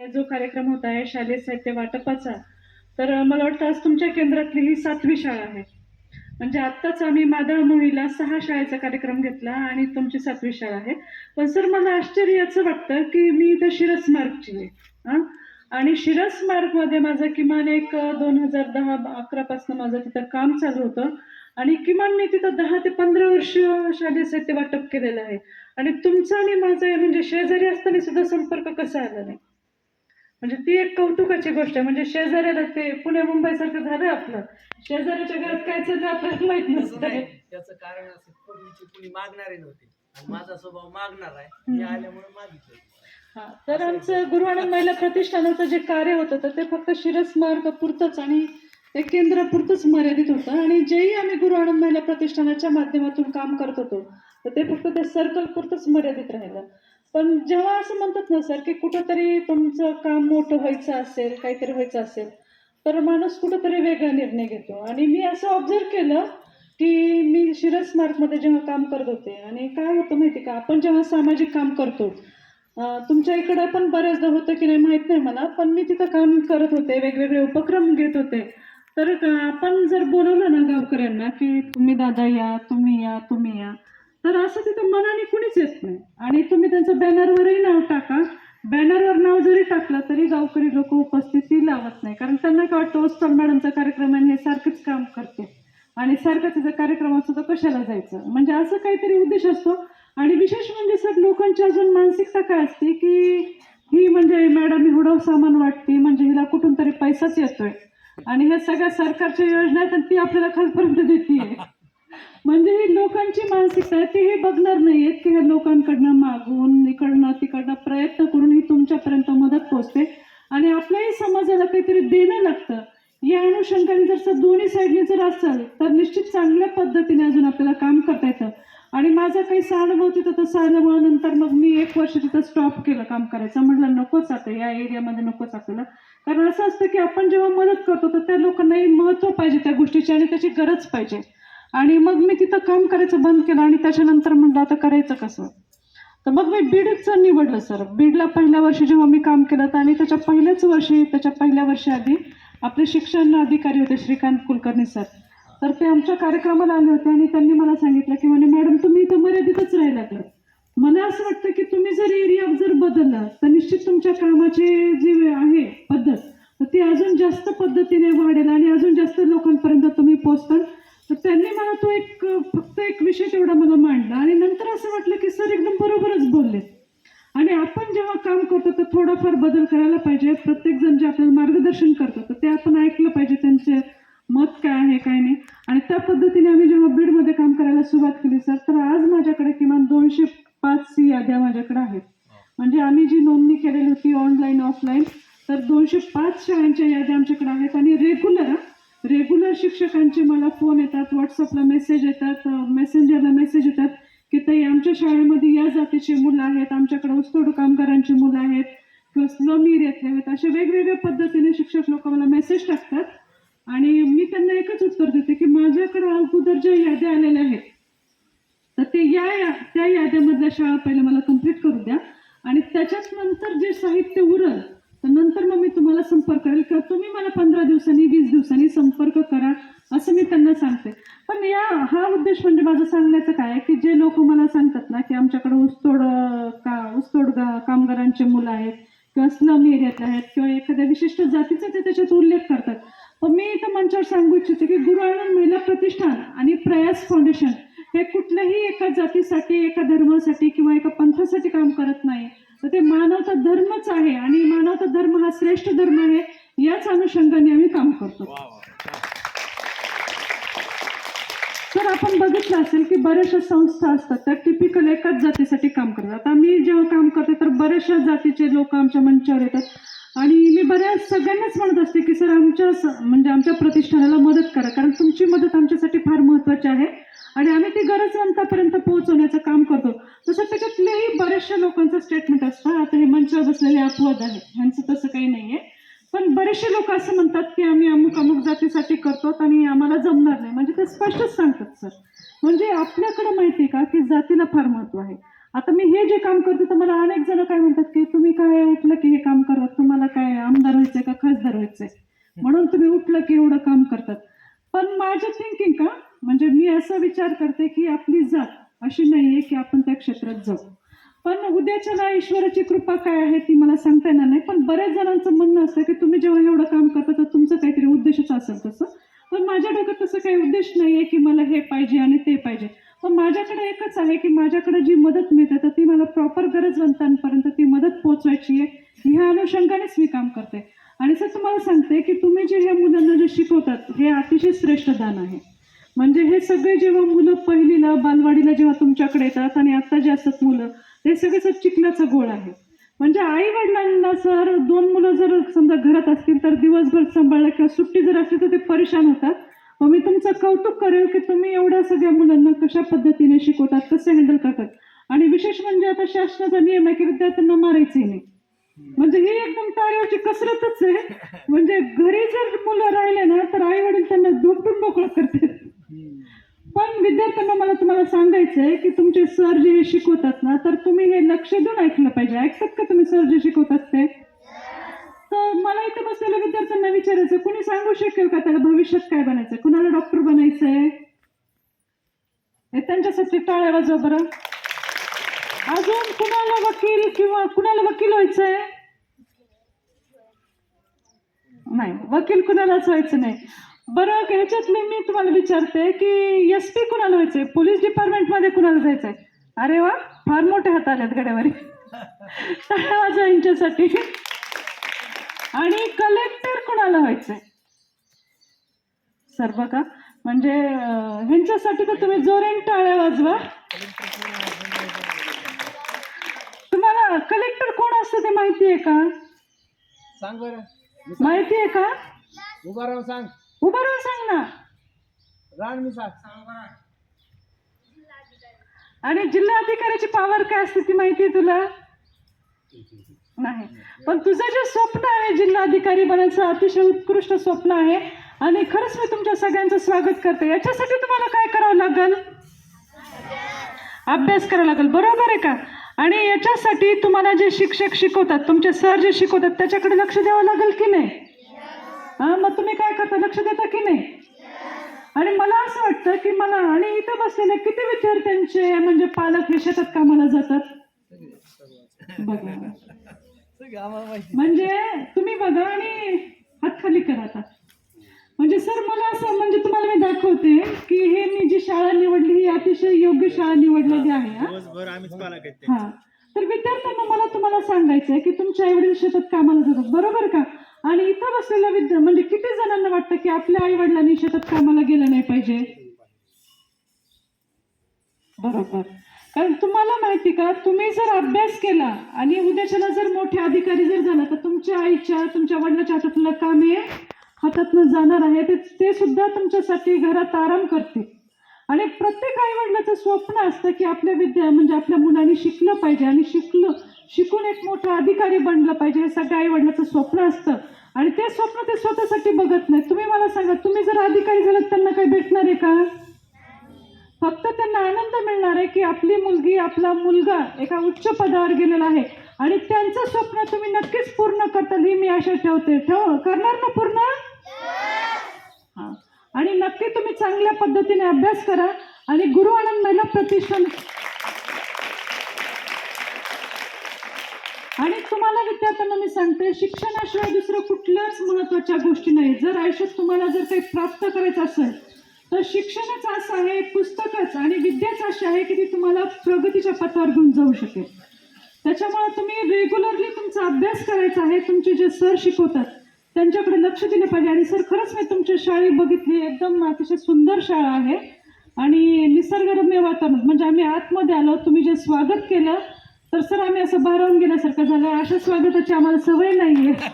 जो कार्यक्रम होत आहे शालेय साहित्य वाटपाचा तर मला वाटतं आज तुमच्या केंद्रातली ही सातवी शाळा आहे. म्हणजे आत्ताच आम्ही मादळ मोहीला सहा शाळेचा कार्यक्रम घेतला आणि तुमची सातवी शाळा आहे. पण सर मला आश्चर्याचं वाटतं की मी इथं शिरस मार्गची आहे हां आणि शिरस मार्गमध्ये माझं किमान एक दोन हजार दहा अकरापासून माझं तिथं काम चालू होतं. आणि किमान मी तिथं दहा ते पंधरा वर्ष शालेय साहित्य वाटप केलेलं आहे. आणि तुमचा आणि माझा म्हणजे शेजारी असताना सुद्धा संपर्क कसा आला नाही? म्हणजे ती एक कौतुकाची गोष्ट आहे. म्हणजे शेजाऱ्याला ते पुणे मुंबई सारखं झालं आपलं. शेजाऱ्याच्या घरात काय चाललं आपल्याला माहीत तसं नसतं. नाही त्याचं कारण असं पूर्वीची कुणी मागणारे नव्हते. आणि माझा स्वभाव मागणार आहे. मी हम्म. आल्यामुळे मागितलं. हा तर आमचं गुरुवानंद महिला प्रतिष्ठानाचं जे कार्य होतं तर ते फक्त शिरस मार्ग पुरतंच आणि ते केंद्रापुरतंच मर्यादित होतं. आणि जेही आम्ही गुरुवानंद महिला प्रतिष्ठानाच्या माध्यमातून काम करत होतो तर ते फक्त ते सर्कल पुरतंच मर्यादित राहिलं. पण जेव्हा असं म्हणतात ना सर की कुठंतरी तुमचं काम मोठं व्हायचं असेल काहीतरी व्हायचं असेल तर माणूस कुठंतरी वेगळा निर्णय घेतो. आणि मी असं ऑब्झर्व केलं की मी शिरस मार्कमध्ये जेव्हा काम करत होते आणि काय होतं माहिती का आपण जेव्हा सामाजिक काम करतो तुमच्या इकडं पण बऱ्याचदा होतं की नाही माहीत नाही मला पण मी तिथं काम करत होते वेगवेगळे उपक्रम घेत होते. तर आपण जर बोलवलं ना गावकऱ्यांना की तुम्ही दादा या तुम्ही या तुम्ही या तर असं तिथं मनाने कुणीच येत नाही. आणि तुम्ही त्यांचं बॅनरवरही नाव टाका. बॅनरवर नाव जरी टाकलं तरी गावकरी लोक उपस्थिती लावत नाही. कारण त्यांना काय वाटतं ओस्तल मॅडमचा कार्यक्रम आहे आणि हे सारखंच काम करते. आणि सारखं तिचा कार्यक्रम असतो तर कशाला जायचं? म्हणजे असं काहीतरी उद्देश असतो. आणि विशेष म्हणजे सर लोकांची अजून मानसिकता काय असते की ही म्हणजे मॅडम ही हुडव सामान वाटते म्हणजे हिला कुठून तरी पैसाच येतोय. आणि ह्या सगळ्या सरकारच्या योजना आहेत ती आपल्याला खालपर्यंत देते म्हणजे ही लोकांची मानसिकता आहे ती हे बघणार नाहीयेत की ह्या लोकांकडनं मागून इकडनं तिकडनं प्रयत्न करून ही तुमच्यापर्यंत मदत पोचते आणि आपल्याही समाजाला काहीतरी देणं लागतं. या अनुषंगाने जर दोन्ही साईडने जर असेल तर निश्चित चांगल्या पद्धतीने अजून आपल्याला काम करता येतं. आणि माझा काही सहानुभव तिथं तर आल्यामुळं नंतर मग मी एक वर्ष तिथं स्टॉप केलं काम करायचं. म्हटलं नकोच आता या एरियामध्ये नकोच आपल्याला. कारण असं असतं की आपण जेव्हा मदत करतो तर त्या लोकांनाही महत्त्व पाहिजे त्या गोष्टीची आणि त्याची गरज पाहिजे. आणि मग मी तिथं काम करायचं बंद केलं आणि त्याच्यानंतर म्हटलं आता करायचं कसं? तर मग मी बीडचं निवडलं सर. बीडला पहिल्या वर्षी जेव्हा मी काम केलं तर आणि त्याच्या पहिल्याच वर्षी त्याच्या पहिल्या वर्षी आधी आपले शिक्षण अधिकारी होते श्रीकांत कुलकर्णी सर. तर ते आमच्या कार्यक्रमाला आले होते आणि त्यांनी मला सांगितलं की म्हणे मॅडम तुम्ही इथं मर्यादितच राहायला लागलं मला असं वाटतं की तुम्ही जर एरिया जर बदलला तर निश्चित तुमच्या कामाची जी आहे पद्धत तर ती अजून जास्त पद्धतीने वाढेल आणि अजून जास्त लोकांपर्यंत तुम्ही पोहोचताल तर त्यांनी मला तो एक फक्त एक विषय तेवढा मला मांडला आणि नंतर असं वाटलं की सर एकदम बरोबरच बोलले आणि आपण जेव्हा काम करतो तर थोडाफार बदल करायला पाहिजे. प्रत्येकजण जे आपल्याला मार्गदर्शन करतात तर ते आपण ऐकलं पाहिजे त्यांचे मत काय आहे काय नाही. आणि त्या पद्धतीने आम्ही जेव्हा बीडमध्ये काम करायला सुरुवात केली सर तर आज माझ्याकडे किमान दोनशे पाच सी याद्या माझ्याकडे आहेत. म्हणजे आम्ही जी नोंदणी केलेली होती ऑनलाईन ऑफलाईन तर दोनशे पाच शाळांच्या याद्या आमच्याकडे आहेत आणि रेग्युलर रेग्युलर शिक्षकांचे मला फोन येतात व्हॉट्सअपला मेसेज येतात मेसेंजरला मेसेज येतात की ताई आमच्या शाळेमध्ये या जातीची मुलं आहेत आमच्याकडे ऊसतोड कामगारांची मुलं आहेत किंवा स्लम एरियातले आहेत. अशा वेगवेगळ्या पद्धतीने शिक्षक लोक मला मेसेज टाकतात आणि मी त्यांना एकच उत्तर देते की माझ्याकडे अगोदर ज्या याद्या आलेल्या आहेत तर ते या या- त्या याद्यामधल्या शाळा पहिले मला कंप्लीट करू द्या आणि त्याच्यात नंतर जे साहित्य उरल दिवसांनी दिवसांनी संपर्क करा असं मी त्यांना सांगते. पण या हा उद्देश म्हणजे माझं सांगण्याचं काय की जे लोक मला सांगतात ना की आमच्याकडे ऊसतोड का ऊसतोड कामगारांचे मुलं आहेत किंवा स्लम एरियातले आहेत किंवा एखाद्या विशिष्ट जातीचा ते त्याच्यात उल्लेख करतात. पण मी इथं मंचावर सांगू इच्छिते की गुरु आनंद महिला प्रतिष्ठान आणि प्रयास फाउंडेशन हे कुठल्याही एका जातीसाठी एका धर्मासाठी किंवा एका पंथासाठी काम करत नाही. तर ते मानवता धर्मच आहे आणि मानवता धर्म हा श्रेष्ठ धर्म आहे याच अनुषंगाने आम्ही काम करतो. तर आपण बघितलं असेल की बऱ्याचशा संस्था असतात त्या टिपिकल एकाच जातीसाठी काम करतात. आता मी जेव्हा काम करते तर बऱ्याचशा जातीचे लोक आमच्या मंचावर येतात. आणि मी बऱ्याच सगळ्यांनाच म्हणत असते की सर आमच्या म्हणजे आमच्या प्रतिष्ठानाला मदत करा कारण तुमची मदत आमच्यासाठी फार महत्त्वाची आहे. आणि आम्ही ती गरजवंतापर्यंत पोहोचवण्याचं काम करतो. तसं त्याच्यातलेही बऱ्याचशा लोकांचं स्टेटमेंट असतं आता हे मंचावर बसलेले अपवाद आहे ह्यांचं तसं काही नाही आहे पण बरेचसे लोक असं म्हणतात की आम्ही अमुक अमुक जातीसाठी करतो आणि आम्हाला जमणार नाही. म्हणजे ते स्पष्टच सांगतात सर. म्हणजे आपल्याकडे माहिती आहे का की जातीला फार महत्त्व आहे. आता मी हे जे काम करते तर मला अनेक जण काय म्हणतात की तुम्ही काय उठलं की हे काम करत? तुम्हाला काय आमदार व्हायचंय का खासदार व्हायचंय? म्हणून तुम्ही उठलं की एवढं काम करतात. पण माझ्या ते असा विचार करते की आपली जात अशी नाहीये की आपण त्या क्षेत्रात जाऊ. पण उद्याच्याला ईश्वराची कृपा काय आहे ती मला सांगता येणार नाही. पण बऱ्याच जणांचं म्हणणं असतं की तुम्ही जेव्हा एवढं काम करता तर तुमचं काहीतरी उद्देशच असेल तसं. पण माझ्या डोक्यात तसं काही उद्देश नाही आहे की मला हे पाहिजे आणि ते पाहिजे. पण माझ्याकडे एकच आहे की माझ्याकडे जी मदत मिळते तर ती मला प्रॉपर गरजवंतांपर्यंत ती मदत पोचवायची आहे. ह्या अनुषंगानेच मी काम करते. आणि सर तुम्हाला सांगते की तुम्ही जे ह्या मुलांना जे शिकवतात हे अतिशय श्रेष्ठ दान आहे. म्हणजे हे सगळे जेव्हा मुलं पहिलीला बालवाडीला जेव्हा तुमच्याकडे येतात आणि आता जे असतात मुलं ते सगळे सर चिखलाचा गोळ आहे. म्हणजे आई वडिलांना सर दोन मुलं जर समजा घरात असतील तर दिवसभर सांभाळलं किंवा सुट्टी जर असली तर ते परेशान होतात. मग मी तुमचं कौतुक करेल की तुम्ही एवढ्या सगळ्या मुलांना कशा पद्धतीने शिकवतात कसं हँडल करतात? आणि विशेष म्हणजे आता शासनाचा नियम आहे की विद्यार्थ्यांना मारायचंही नाही. म्हणजे ही एकदम तारेवरची कसरतच आहे. म्हणजे घरी जर मुलं राहिले ना तर आई वडील त्यांना झोपून मोकळं करतील पण विद्यार्थ्यांना मला तुम्हाला सांगायचं आहे की तुमचे सर जे हे शिकवतात ना तर तुम्ही हे लक्ष देऊन ऐकलं पाहिजे. ऐकतात का तुम्ही सर जे शिकवतात ते तर मला इथे बसलेल्या विद्यार्थ्यांना विचारायचं कुणी सांगू शकेल का त्याला भविष्यात काय बनायचं कुणाला डॉक्टर बनायचंय? हे त्यांच्यासाठी टाळ्या वाजव बरं. अजून कुणाला वकील किंवा कुणाला वकील व्हायचंय? नाही वकील कुणालाच व्हायचं नाही. बरं ह्याच्यातले मी तुम्हाला विचारते की एस पी कुणाला व्हायचंय? पोलीस डिपार्टमेंटमध्ये कुणाला जायचंय? अरे वा फार मोठे हात आलेत गड्यावर. टाळ्या वाजवा यांच्यासाठी आणि कलेक्टर कुणाला व्हायचंय? सर बघा. म्हणजे ह्यांच्यासाठी तर तुम्ही जोरेन टाळ्या वाजवा. तुम्हाला कलेक्टर कोण असतं ते माहिती आहे का? सांग बरं. माहिती आहे का? उभा राहून सांग. उभं राहून सांग ना. मी सांग आणि जिल्हा अधिकाऱ्याची पावर काय असते ती माहिती आहे तुला? नाही. पण तुझं जे स्वप्न आहे जिल्हा अधिकारी बनायचं अतिशय उत्कृष्ट स्वप्न आहे. आणि खरंच मी तुमच्या सगळ्यांचं स्वागत करते. याच्यासाठी तुम्हाला काय करावं लागेल? अभ्यास करावा लागेल. बरोबर आहे का? आणि याच्यासाठी तुम्हाला जे शिक्षक शिकवतात तुमचे सर जे शिकवतात त्याच्याकडे लक्ष द्यावं लागेल की नाही? हां मग तुम्ही काय करता? लक्ष देता की नाही? आणि मला असं वाटतं की मला आणि इथं बसलेले किती विद्यार्थ्यांचे म्हणजे पालक हे शेतात कामाला जातात? बघा. म्हणजे तुम्ही बघा आणि हात खाली करा आता. म्हणजे सर मला असं म्हणजे तुम्हाला मी दाखवते की हे मी जी शाळा निवडली ही अतिशय योग्य शाळा निवडलेली आहे हा. हा. तर विद्यार्थ्यांना मला तुम्हाला सांगायचं आहे की तुमच्या आईवडील शेतात कामाला जातात. बरोबर का? आणि इथं बसलेला विद्या म्हणजे किती जणांना वाटतं की आपल्या आई वडिलांनी शेतात कामाला गेलं नाही पाहिजे? बरोबर. कारण तुम्हाला माहिती का तुम्ही जर अभ्यास केला आणि उद्याच्याला जर मोठे अधिकारी जर झाला तर तुमच्या आईच्या तुमच्या वडिलाच्या हातातलं काम हे हातातनं जाणार आहे ते ते सुद्धा तुमच्यासाठी घरात आराम करतील. आणि प्रत्येक आईवडिलाचं स्वप्न असतं की आपल्या विद्या म्हणजे आपल्या मुलांनी शिकलं पाहिजे आणि शिकलं शिकून एक मोठा अधिकारी बनलं पाहिजे हे सगळ्या आईवडिलाचं स्वप्न असतं. आणि ते स्वप्न ते स्वतःसाठी बघत नाही तुम्ही मला सांगा तुम्ही जर अधिकारी झालात त्यांना काही भेटणार आहे का? फक्त त्यांना आनंद मिळणार आहे की आपली मुलगी आपला मुलगा एका उच्च पदावर गेलेला आहे. आणि त्यांचं स्वप्न तुम्ही नक्कीच पूर्ण करताल ही मी आशा ठेवते. ठेव करणार ना पूर्ण? आणि नक्की तुम्ही चांगल्या पद्धतीने अभ्यास करा आणि गुरु आनंद महिला प्रतिष्ठान. आणि तुम्हाला विद्यार्थ्यांना मी सांगते शिक्षणाशिवाय दुसरं कुठल्याच महत्त्वाच्या गोष्टी नाही. जर आयुष्यात तुम्हाला जर काही प्राप्त करायचं असेल तर शिक्षणच असं आहे पुस्तकच आणि विद्याच अशी आहे की ती तुम्हाला प्रगतीच्या पथावर घेऊन जाऊ शकेल. त्याच्यामुळे तुम्ही रेग्युलरली तुमचा अभ्यास करायचा आहे तुमचे जे सर शिकवतात त्यांच्याकडे लक्ष दिलं पाहिजे. आणि सर खरंच मी तुमची शाळा बघितली. एकदम अतिशय सुंदर शाळा आहे. आणि निसर्गरम्य वातावरण म्हणजे आम्ही आतमध्ये आलो तुम्ही जे स्वागत केलं तर सर आम्ही असं भारावून गेल्यासारखं झालं. अशा स्वागताची आम्हाला सवय नाही आहे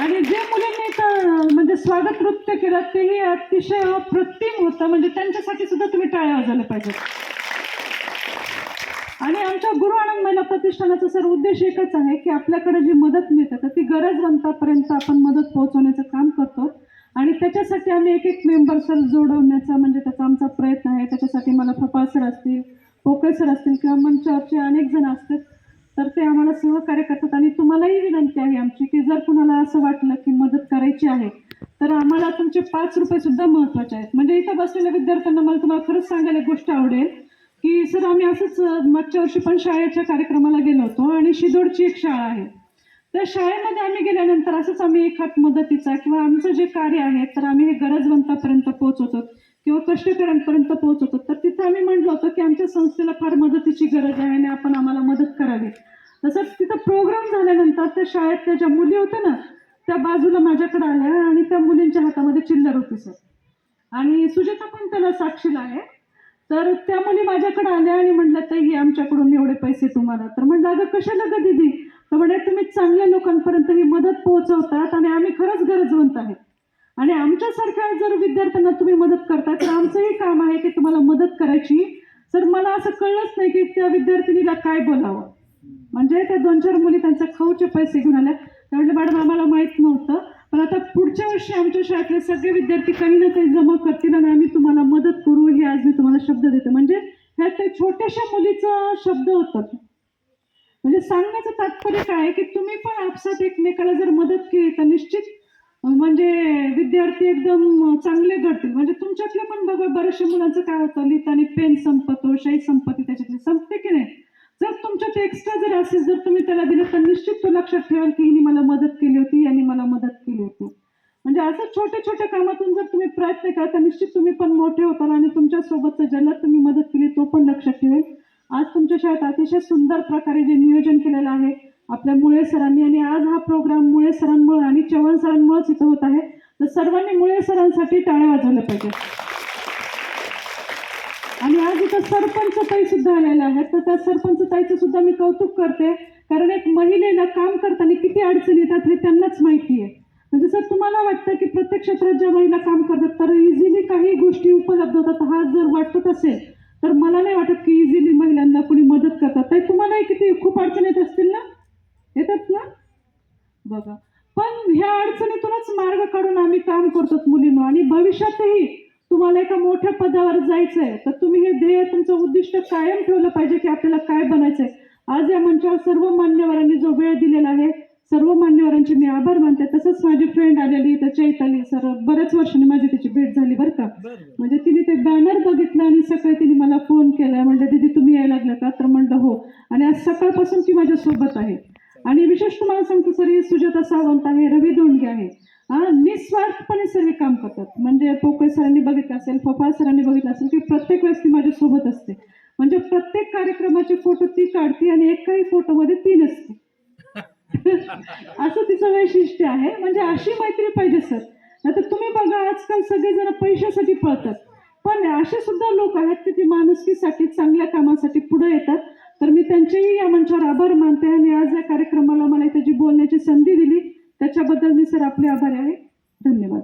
आणि जे मुलींनी इथं म्हणजे स्वागत नृत्य केलं तेही अतिशय अप्रतिम होतं. म्हणजे त्यांच्यासाठी सुद्धा तुम्ही टाळ्या वाजायला पाहिजेत. आणि आमच्या गुरु आनंद महिला प्रतिष्ठानाचा सर उद्देश एकच आहे की आपल्याकडे जी मदत मिळते तर ती गरजवंतापर्यंत आपण मदत पोहोचवण्याचं काम करतो. आणि त्याच्यासाठी आम्ही एक एक मेंबर सर जोडवण्याचा म्हणजे त्याचा आमचा प्रयत्न आहे. त्याच्यासाठी मला फपाळ सर असतील पोकळे सर असतील किंवा मंचावरचे अनेक जण असतात तर ते आम्हाला सहकार्य करतात. आणि तुम्हालाही विनंती विनंती आहे आमची की जर कुणाला असं वाटलं की मदत करायची आहे तर आम्हाला तुमचे पाच रुपये सुद्धा महत्त्वाचे आहेत. म्हणजे इथं बसलेल्या विद्यार्थ्यांना मला तुम्हाला खरंच सांगायला एक गोष्ट आवडेल. की सर आम्ही असंच मागच्या वर्षी पण शाळेच्या कार्यक्रमाला गेलो होतो आणि शिदोडची एक शाळा आहे. त्या शाळेमध्ये आम्ही गेल्यानंतर असंच आम्ही एक हात मदतीचा किंवा आमचं जे कार्य आहे तर आम्ही हे गरजवंतापर्यंत पोहोचवतो किंवा कष्टकऱ्यांपर्यंत पोहोचवतो. तर तिथं आम्ही म्हटलं होतं की आमच्या संस्थेला फार मदतीची गरज आहे आणि आपण आम्हाला मदत करावी. तसंच तिथं प्रोग्राम झाल्यानंतर त्या शाळेतल्या ज्या मुली होत्या ना त्या बाजूला माझ्याकडे आल्या आणि त्या मुलींच्या हातामध्ये चिल्लर होती सर. आणि सुजाता पण त्याला साक्षीला आहे. तर त्या मुली माझ्याकडे आल्या आणि म्हणलं ताई हे आमच्याकडून एवढे पैसे तुम्हाला. तर म्हणलं अगं कशाला ग दिदी? तर म्हणे तुम्ही चांगल्या लोकांपर्यंत ही मदत पोहोचवतात आणि आम्ही खरंच गरजवंत आहे. आणि आमच्यासारख्या जर विद्यार्थ्यांना तुम्ही मदत करता तर आमचंही काम आहे की तुम्हाला मदत करायची. सर मला असं कळलंच नाही की त्या विद्यार्थिनीला काय बोलावं. म्हणजे त्या दोन चार मुली त्यांच्या खाऊचे पैसे घेऊन आल्या. त्यामुळे मॅडम आम्हाला माहीत नव्हतं. पण आता पुढच्या वर्षी आमच्या शाळेतले सगळे विद्यार्थी काही ना काही जमा करतील आणि आम्ही तुम्हाला मदत करू हे आज मी तुम्हाला शब्द देते. म्हणजे ह्या त्या छोट्याशा मुलीचा शब्द होता. म्हणजे सांगण्याचं तात्पर्य काय आहे की तुम्ही पण आपसात एकमेकाला जर मदत केली तर निश्चित म्हणजे विद्यार्थी एकदम चांगले घडतील. म्हणजे तुमच्यातले पण बघा बऱ्याचशा मुलांचं काय होतं लिहिताना पेन संपतो शाही संपत्ती त्याच्यातली संपते की नाही? जर तुमच्यात एक्स्ट्रा जर असेल जर तुम्ही त्याला दिलं तर निश्चित तो लक्षात ठेवाल की हिने मला मदत केली होती यांनी मला मदत केली होती. म्हणजे असं छोट्या छोट्या कामातून जर तुम्ही प्रयत्न करा तर निश्चित तुम्ही पण मोठे होताल आणि तुमच्या सोबतचं ज्याला तुम्ही मदत केली तो पण लक्षात ठेवेल. आज तुमच्या शाळेत अतिशय सुंदर प्रकारे जे नियोजन केलेलं आहे आपल्या मुळे सरांनी आणि आज हा प्रोग्राम मुळे सरांमुळे आणि चव्हाण सरांमुळेच इथं होत आहे. तर सर्वांनी मुळे सरांसाठी टाळ्या वाजवल्या पाहिजे आमचा सरपंच ताई सुद्धा आलेला आहे तर त्या सरपंच ताईचं सुद्धा मी कौतुक करते. कारण एक महिलेला काम करताना किती अडचणी येतात हे त्यांनाच माहिती आहे. म्हणजे सर तुम्हाला वाटतं की प्रत्येक क्षेत्रात ज्या महिला काम करतात तर इझिली काही गोष्टी उपलब्ध होतात. हा जर वाटत असेल तर मला नाही वाटत की इझिली महिलांना कोणी मदत करतात. तर तुम्हालाही किती खूप अडचणी येत असतील ना? येतात ना? बघा. पण ह्या अडचणीतूनच मार्ग काढून आम्ही काम करतो मुलींना आणि भविष्यातही तुम्हाला एका मोठ्या पदावर जायचं आहे तर तुम्ही हे ध्येय तुमचं उद्दिष्ट कायम ठेवलं पाहिजे की आपल्याला काय बनायचं आहे आज या मंचावर सर्व मान्यवरांनी जो वेळ दिलेला आहे सर्व मान्यवरांचे मी आभार मानते. तसंच माझी फ्रेंड आलेली तर चैताली सर बऱ्याच वर्षांनी माझी त्याची भेट झाली बरं का. म्हणजे तिने ते बॅनर बघितलं आणि सकाळी तिने मला फोन केला. म्हणलं दीदी तुम्ही यायला लागला का तर म्हणलं हो. आणि आज सकाळपासून ती माझ्या सोबत आहे. आणि विशेष तुम्हाला सांगतो सर हे सुजाता सावंत आहे रवी दोंडगे आहे. हा निस्वार्थपणे सर्व काम करतात. म्हणजे पोकळ सरांनी बघितलं असेल फफा सरांनी बघितलं असेल की प्रत्येक वेळेस ती माझ्यासोबत असते. म्हणजे प्रत्येक कार्यक्रमाचे फोटो ती काढते आणि एकाही फोटोमध्ये ती नसते. असं तिचं वैशिष्ट्य आहे. म्हणजे अशी मैत्री पाहिजे सर. नाहीतर तुम्ही बघा आजकाल सगळेजण पैशासाठी पळतात. पण असे सुद्धा लोक आहेत की ती माणुसकीसाठी चांगल्या कामासाठी पुढे येतात. तर मी त्यांचेही या मंचावर आभार मानते आणि आज या कार्यक्रमाला मला त्याची बोलण्याची संधी दिली त्याच्याबद्दल मी सर आपले आभारी आहे. धन्यवाद.